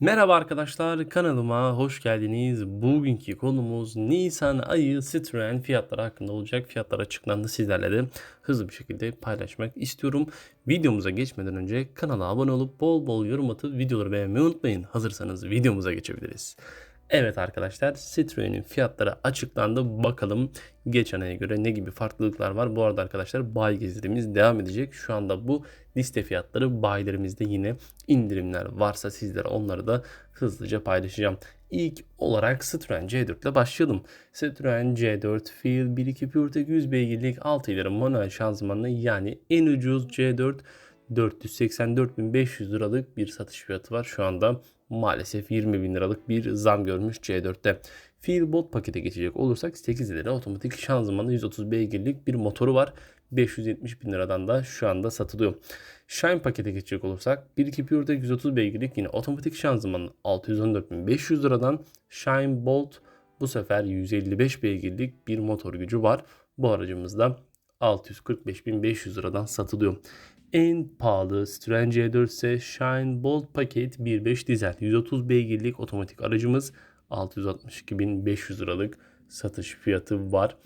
Merhaba arkadaşlar kanalıma hoş geldiniz. Bugünkü konumuz Nisan ayı Citroen fiyatları hakkında olacak. Fiyatlar açıklandı sizlerle de hızlı bir şekilde paylaşmak istiyorum. Videomuza geçmeden önce kanala abone olup bol bol yorum atıp videoları beğenmeyi unutmayın. Hazırsanız videomuza geçebiliriz. Evet arkadaşlar Citroen'in fiyatları açıklandı. Bakalım geçen aya göre ne gibi farklılıklar var. Bu arada arkadaşlar bay gezilerimiz devam edecek. Şu anda bu liste fiyatları bayilerimizde yine indirimler varsa sizlere onları da hızlıca paylaşacağım. İlk olarak Citroen C4 ile başlayalım. Citroen C4 Feel 1.2 PureTech 100 beygirlik 6 ileri manuel şanzımanlı yani en ucuz C4 484.500 liralık bir satış fiyatı var. Şu anda maalesef 20 bin liralık bir zam görmüş C4'te. Feelbot pakete geçecek olursak 8 ileri otomatik şanzımanlı 130 beygirlik bir motoru var. 570 bin liradan da şu anda satılıyor. Shine pakete geçecek olursak 1.2 PureTech 130 beygirlik yine otomatik şanzımanlı 614.500 liradan Shine Bolt bu sefer 155 beygirlik bir motor gücü var. Bu aracımızda 645.500 liradan satılıyor. En pahalı Citroen C4 ise Shine Bolt paket 1.5 dizel 130 beygirlik otomatik aracımız 662.500 liralık satış fiyatı var.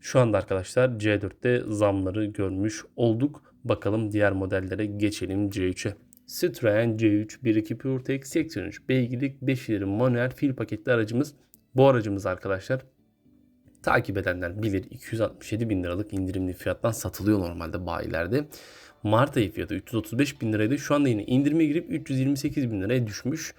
Şu anda arkadaşlar C4'te zamları görmüş olduk. Bakalım diğer modellere geçelim C3'e. Citroen C3 1.2 PureTech 83 beygirlik 5 ileri manuel fil paketli aracımız. Bu aracımız arkadaşlar takip edenler bilir 267 bin liralık indirimli fiyattan satılıyor normalde bayilerde. Mart ayı fiyatı 335 bin liraydı. Şu anda yine indirime girip 328 bin liraya düşmüş.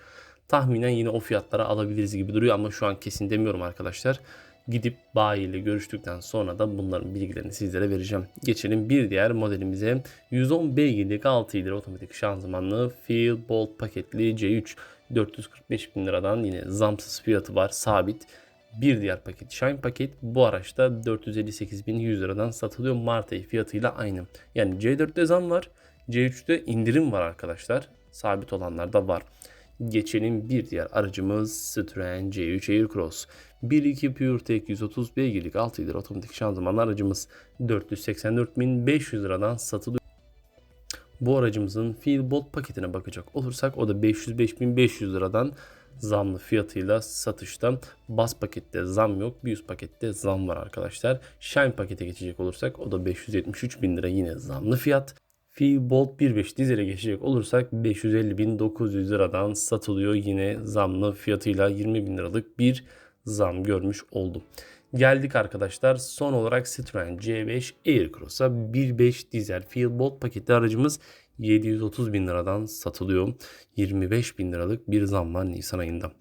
Tahminen yine o fiyatlara alabiliriz gibi duruyor ama şu an kesin demiyorum arkadaşlar. Gidip bayi ile görüştükten sonra da bunların bilgilerini sizlere vereceğim. Geçelim bir diğer modelimize. 110 beygirlik 6 ileri otomatik şanzımanlı Feel Bolt paketli C3 445 bin liradan yine zamsız fiyatı var sabit. Bir diğer paket Shine paket bu araçta 458.100 liradan satılıyor. Mart ayı fiyatıyla aynı. Yani C4'te zam var. C3'te indirim var arkadaşlar. Sabit olanlar da var. Geçelim bir diğer aracımız Citroen C3 Aircross. 1.2 PureTech 130 beygirlik 6 ileri otomatik şanzımanlı aracımız 484.500 liradan satılıyor. Bu aracımızın Feel Bolt paketine bakacak olursak o da 505.500 liradan zamlı fiyatıyla satışta. Bas pakette zam yok. Bir üst pakette zam var arkadaşlar. Shine pakete geçecek olursak o da 573 bin lira yine zamlı fiyat. Feel Bolt 1.5 dizele geçecek olursak 550.900 liradan satılıyor. Yine zamlı fiyatıyla 20 bin liralık bir zam görmüş oldum. Geldik arkadaşlar son olarak Citroen C5 Aircross'a 1.5 dizel Feel Bolt paketli aracımız 730 bin liradan satılıyor. 25 bin liralık bir zam var Nisan ayında.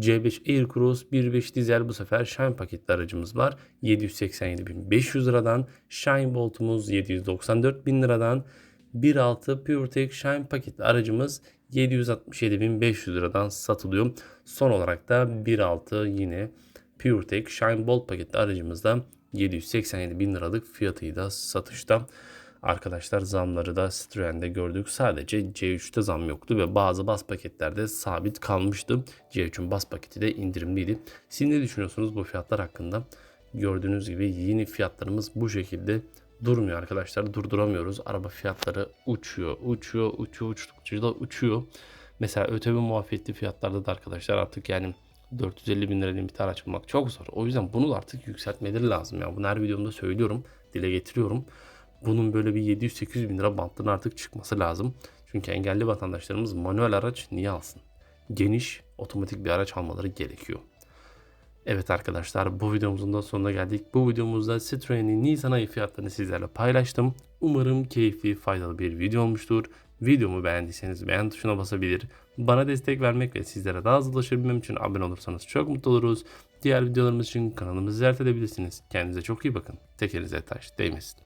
C5 Aircross 1.5 dizel bu sefer Shine paketli aracımız var. 787.500 liradan. Shine Bolt'umuz 794 bin liradan. 1.6 PureTech Shine paketli aracımız 767.500 liradan satılıyor. Son olarak da 1.6 yine PureTech Shine Bolt paketli aracımızda 787 bin liralık fiyatıyla satışta. Arkadaşlar zamları da Citroen'de gördük. Sadece C3'te zam yoktu ve bazı bas paketlerde sabit kalmıştı. C3'ün bas paketi de indirimliydi. Siz ne düşünüyorsunuz bu fiyatlar hakkında? Gördüğünüz gibi yeni fiyatlarımız bu şekilde durmuyor arkadaşlar. Durduramıyoruz. Araba fiyatları uçuyor, uçuyor, uçuyor, uçtukça da uçuyor. Mesela ÖTV muafiyetli fiyatlarda da arkadaşlar artık yani 450 bin lira limit araç bulmak çok zor. O yüzden bunu artık yükseltmeleri lazım. Yani bunu her videomda söylüyorum, dile getiriyorum. Bunun böyle bir 700-800 bin lira banttan artık çıkması lazım. Çünkü engelli vatandaşlarımız manuel araç niye alsın? Geniş, otomatik bir araç almaları gerekiyor. Evet arkadaşlar bu videomuzun da sonuna geldik. Bu videomuzda Citroen'in Nisan ayı fiyatlarını sizlerle paylaştım. Umarım keyifli, faydalı bir video olmuştur. Videomu beğendiyseniz beğen tuşuna basabilir. Bana destek vermek ve sizlere daha hızlı ulaşabilmem için abone olursanız çok mutlu oluruz. Diğer videolarımız için kanalımızı ziyaret edebilirsiniz. Kendinize çok iyi bakın. Tekerinize taş değmesin.